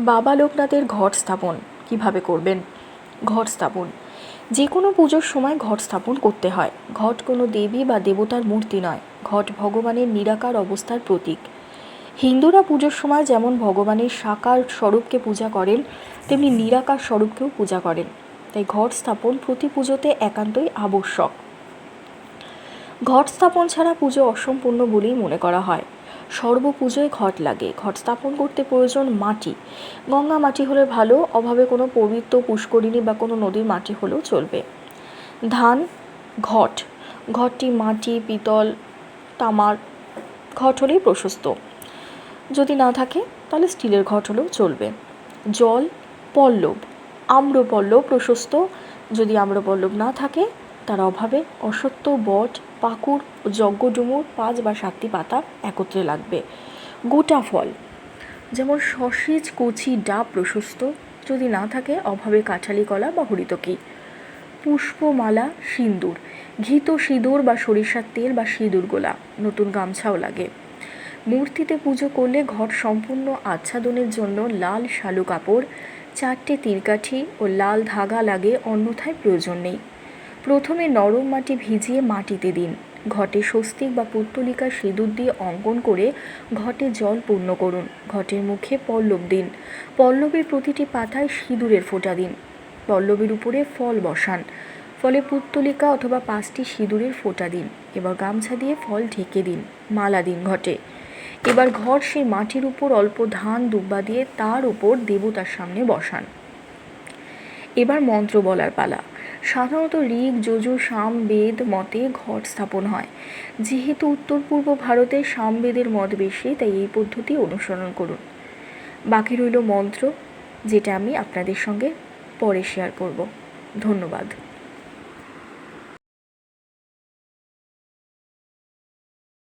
বাবা লোকনাথের ঘট স্থাপন। কীভাবে করবেন? ঘট স্থাপন। যে কোনো পুজোর সময় ঘট স্থাপন করতে হয়। ঘট কোনো দেবী বা দেবতার মূর্তি নয়। ঘট ভগবানের নিরাকার অবস্থার প্রতীক। হিন্দুরা পুজোর সময় যেমন ভগবানের সাকার স্বরূপকে পূজা করেন, তেমনি নিরাকার স্বরূপকেও পূজা করেন। তাই ঘট স্থাপন প্রতি পুজোতে একান্তই আবশ্যক। ঘট স্থাপন ছাড়া পুজো অসম্পূর্ণ বলেই মনে করা হয়। সর্বপুজোয় ঘট লাগে। ঘট স্থাপন করতে প্রয়োজন মাটি। গঙ্গা মাটি হলে ভালো, অভাবে কোনো পবিত্র পুষ্করিণী বা কোনো নদীর মাটি হলেও চলবে। ধান, ঘট। ঘরটি মাটি, পিতল, তামার ঘট হলেই প্রশস্ত। যদি না থাকে, তাহলে স্টিলের ঘট হলেও চলবে। জল, পল্লব। আম্রপল্লব প্রশস্ত। যদি আম্রপল্লব না থাকে তার অভাবে অসত্য বট, পাকুড়, যজ্ঞডুমুর পাঁচ বা সাতটি পাতা একত্রে লাগবে। গোটা ফল। যেমন সসেজ, কচি, ডাব প্রশস্ত। যদি না থাকে, অভাবে কাঁঠালি, কলা বা হরিতকি পুষ্পমালা সিঁদুর ঘিত সিঁদুর বা সরিষার তেল বা সিঁদুর গোলা। নতুন গামছাও লাগে। মূর্তিতে পুজো করলে ঘর সম্পূর্ণ আচ্ছাদনের জন্য লাল শালু কাপড়, চারটে তীরকাঠি ও লাল ধাগা লাগে, অন্যথায় প্রয়োজন নেই। প্রথমে নরম মাটি ভিজিয়ে মাটিতে দিন। ঘটে স্বস্তিক বা পুত্তলিকা সিঁদুর দিয়ে অঙ্কন করে ঘটে জল পূর্ণ করুন। ঘটের মুখে পল্লব দিন। পল্লবের প্রতিটি পাতায় সিঁদুরের ফোঁটা দিন। পল্লবের উপরে ফল বসান। ফলে পুত্তলিকা অথবা পাঁচটি সিঁদুরের ফোঁটা দিন। এবার গামছা দিয়ে ফল ঢেকে দিন। মালা দিন ঘটে। এবার ঘর সেই মাটির উপর অল্প ধান দুব্বা দিয়ে তার উপর দেবতার সামনে বসান। এবার মন্ত্র বলার পালা। সাধারণত ঋগ যজু সাম, বেদ মতে ঘট স্থাপন হয়। যেহেতু উত্তর পূর্ব ভারতে সামবেদের মত বেশি, তাই এই পদ্ধতি অনুসরণ করুন। বাকি রইল মন্ত্র, যেটা আমি আপনাদের সঙ্গে পরে শেয়ার করব। ধন্যবাদ।